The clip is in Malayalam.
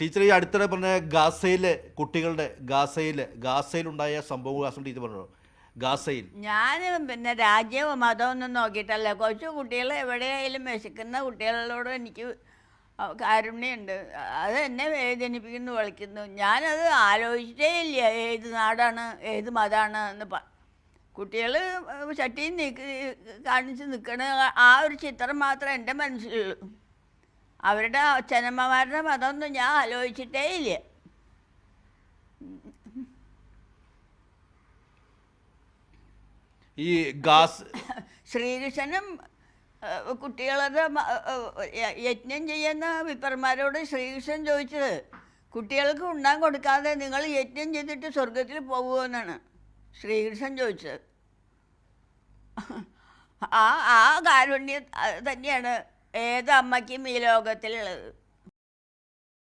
ടീച്ചർ ഈ അടുത്തിടെ പറഞ്ഞ ഗാസയിലെ കുട്ടികളുടെ ഗാസയിലെ ഗാസയിലുണ്ടായ സംഭവം ഗാസം ടീച്ചർ പറഞ്ഞു? ഗാസയിൽ. ഞാൻ പിന്നെ രാജ്യവും മതമൊന്നും നോക്കിയിട്ടല്ല. കൊച്ചു കുട്ടികൾ എവിടെയായാലും വിശക്കുന്ന കുട്ടികളോട് എനിക്ക് കാരുണ്യമുണ്ട്. അത് എന്നെ വേദനിപ്പിക്കുന്നു വിളിക്കുന്നു. ഞാനത് ആലോചിച്ചിട്ടേ ഇല്ല. ഏത് നാടാണ് ഏത് മതമാണ് എന്ന് പ കുട്ടികൾ ചട്ടിയും കാണിച്ച് നിൽക്കണ ആ ഒരു ചിത്രം മാത്രമേ എന്റെ മനസ്സിലുള്ളൂ. അവരുടെ അച്ഛനമ്മമാരുടെ മതമൊന്നും ഞാൻ ആലോചിച്ചിട്ടേ ഇല്ല. ഈ ഗാസ് ശ്രീകൃഷ്ണനും കുട്ടികളത് യജ്ഞം ചെയ്യുന്ന വിപ്പർമാരോട് ശ്രീകൃഷ്ണൻ ചോദിച്ചത് കുട്ടികൾക്ക് ഉണ്ണാൻ കൊടുക്കാതെ നിങ്ങൾ യജ്ഞം ചെയ്തിട്ട് സ്വർഗത്തിൽ പോകുമെന്നാണ് ശ്രീകൃഷ്ണൻ ചോദിച്ചത്. ആ ആ കാരുണ്യം തന്നെയാണ്. ഏത് അമ്മയ്ക്കും ഈ ലോകത്തിലുള്ളത്.